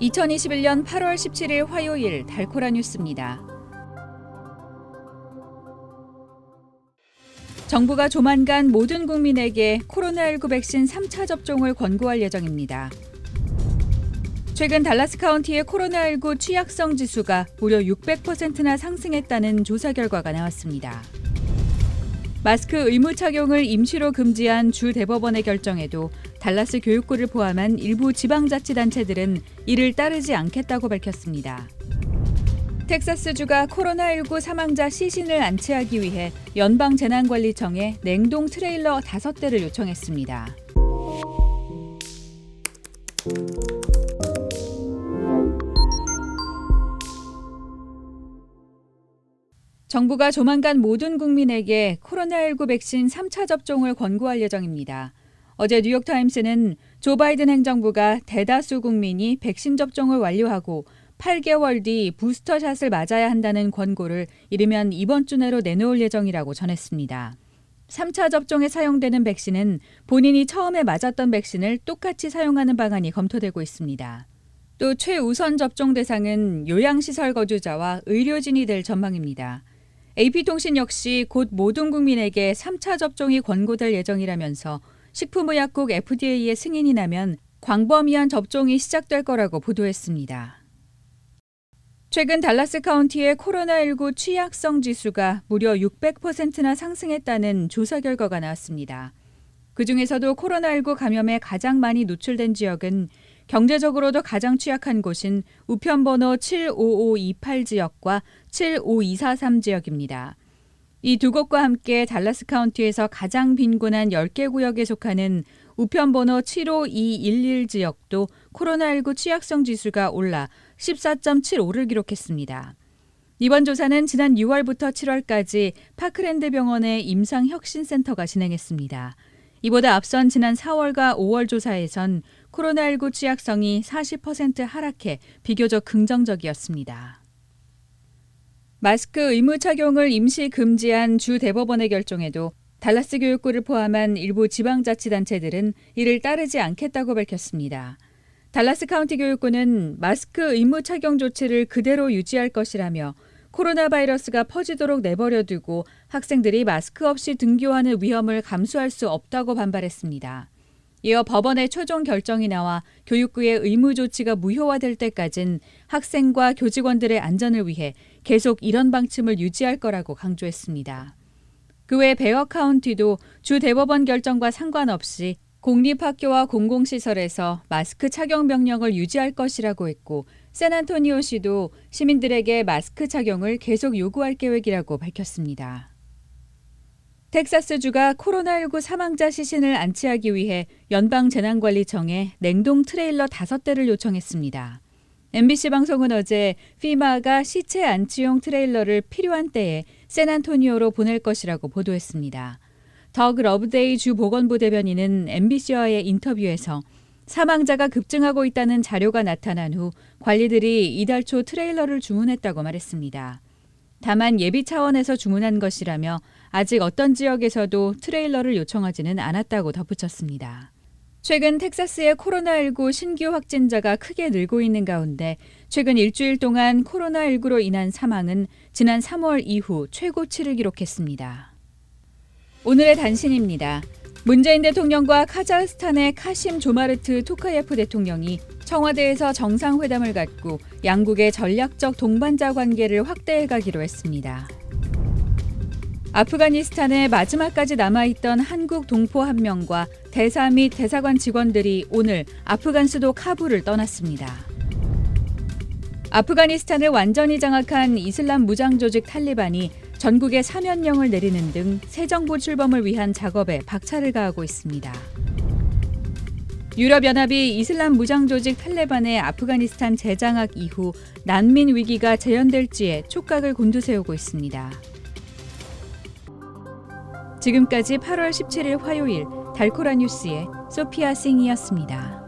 2021년 8월 17일 화요일 달코라 뉴스입니다. 정부가 조만간 모든 국민에게 코로나19 백신 3차 접종을 권고할 예정입니다. 최근 달라스 카운티의 코로나19 취약성 지수가 무려 600%나 상승했다는 조사 결과가 나왔습니다. 마스크 의무 착용을 임시로 금지한 주 대법원의 결정에도 달라스 교육구를 포함한 일부 지방자치단체들은 이를 따르지 않겠다고 밝혔습니다. 텍사스주가 코로나19 사망자 시신을 안치하기 위해 연방재난관리청에 냉동 트레일러 5대를 요청했습니다. 정부가 조만간 모든 국민에게 코로나19 백신 3차 접종을 권고할 예정입니다. 어제 뉴욕타임스는 조 바이든 행정부가 대다수 국민이 백신 접종을 완료하고 8개월 뒤 부스터샷을 맞아야 한다는 권고를 이르면 이번 주 내로 내놓을 예정이라고 전했습니다. 3차 접종에 사용되는 백신은 본인이 처음에 맞았던 백신을 똑같이 사용하는 방안이 검토되고 있습니다. 또 최우선 접종 대상은 요양시설 거주자와 의료진이 될 전망입니다. AP통신 역시 곧 모든 국민에게 3차 접종이 권고될 예정이라면서 식품의약국 FDA의 승인이 나면 광범위한 접종이 시작될 거라고 보도했습니다. 최근 달라스 카운티의 코로나19 취약성 지수가 무려 600%나 상승했다는 조사 결과가 나왔습니다. 그 중에서도 코로나19 감염에 가장 많이 노출된 지역은 경제적으로도 가장 취약한 곳인 우편번호 75528 지역과 75243 지역입니다. 이 두 곳과 함께 달라스 카운티에서 가장 빈곤한 10개 구역에 속하는 우편번호 75211 지역도 코로나19 취약성 지수가 올라 14.75를 기록했습니다. 이번 조사는 지난 6월부터 7월까지 파크랜드 병원의 임상혁신센터가 진행했습니다. 이보다 앞선 지난 4월과 5월 조사에선 코로나19 취약성이 40% 하락해 비교적 긍정적이었습니다. 마스크 의무 착용을 임시 금지한 주 대법원의 결정에도 달라스 교육구를 포함한 일부 지방자치단체들은 이를 따르지 않겠다고 밝혔습니다. 달라스 카운티 교육구는 마스크 의무 착용 조치를 그대로 유지할 것이라며 코로나 바이러스가 퍼지도록 내버려두고 학생들이 마스크 없이 등교하는 위험을 감수할 수 없다고 반발했습니다. 이어 법원의 최종 결정이 나와 교육부의 의무 조치가 무효화될 때까진 학생과 교직원들의 안전을 위해 계속 이런 방침을 유지할 거라고 강조했습니다. 그 외 베어 카운티도 주 대법원 결정과 상관없이 공립학교와 공공시설에서 마스크 착용 명령을 유지할 것이라고 했고 샌안토니오 시도 시민들에게 마스크 착용을 계속 요구할 계획이라고 밝혔습니다. 텍사스주가 코로나19 사망자 시신을 안치하기 위해 연방재난관리청에 냉동 트레일러 5대를 요청했습니다. MBC 방송은 어제 피마가 시체 안치용 트레일러를 필요한 때에 샌안토니오로 보낼 것이라고 보도했습니다. 덕 러브데이 주 보건부 대변인은 MBC와의 인터뷰에서 사망자가 급증하고 있다는 자료가 나타난 후 관리들이 이달 초 트레일러를 주문했다고 말했습니다. 다만 예비 차원에서 주문한 것이라며 아직 어떤 지역에서도 트레일러를 요청하지는 않았다고 덧붙였습니다. 최근 텍사스의 코로나19 신규 확진자가 크게 늘고 있는 가운데 최근 일주일 동안 코로나19로 인한 사망은 지난 3월 이후 최고치를 기록했습니다. 오늘의 단신입니다. 문재인 대통령과 카자흐스탄의 카심 조마르트 토카예프 대통령이 청와대에서 정상회담을 갖고 양국의 전략적 동반자 관계를 확대해 가기로 했습니다. 아프가니스탄에 마지막까지 남아있던 한국 동포 한 명과 대사 및 대사관 직원들이 오늘 아프간 수도 카불을 떠났습니다. 아프가니스탄을 완전히 장악한 이슬람 무장 조직 탈리반이 전국에 사면령을 내리는 등 새 정부 출범을 위한 작업에 박차를 가하고 있습니다. 유럽연합이 이슬람 무장 조직 탈레반의 아프가니스탄 재장악 이후 난민 위기가 재현될지에 촉각을 곤두세우고 있습니다. 지금까지 8월 17일 화요일 달코라 뉴스의 소피아 싱이었습니다.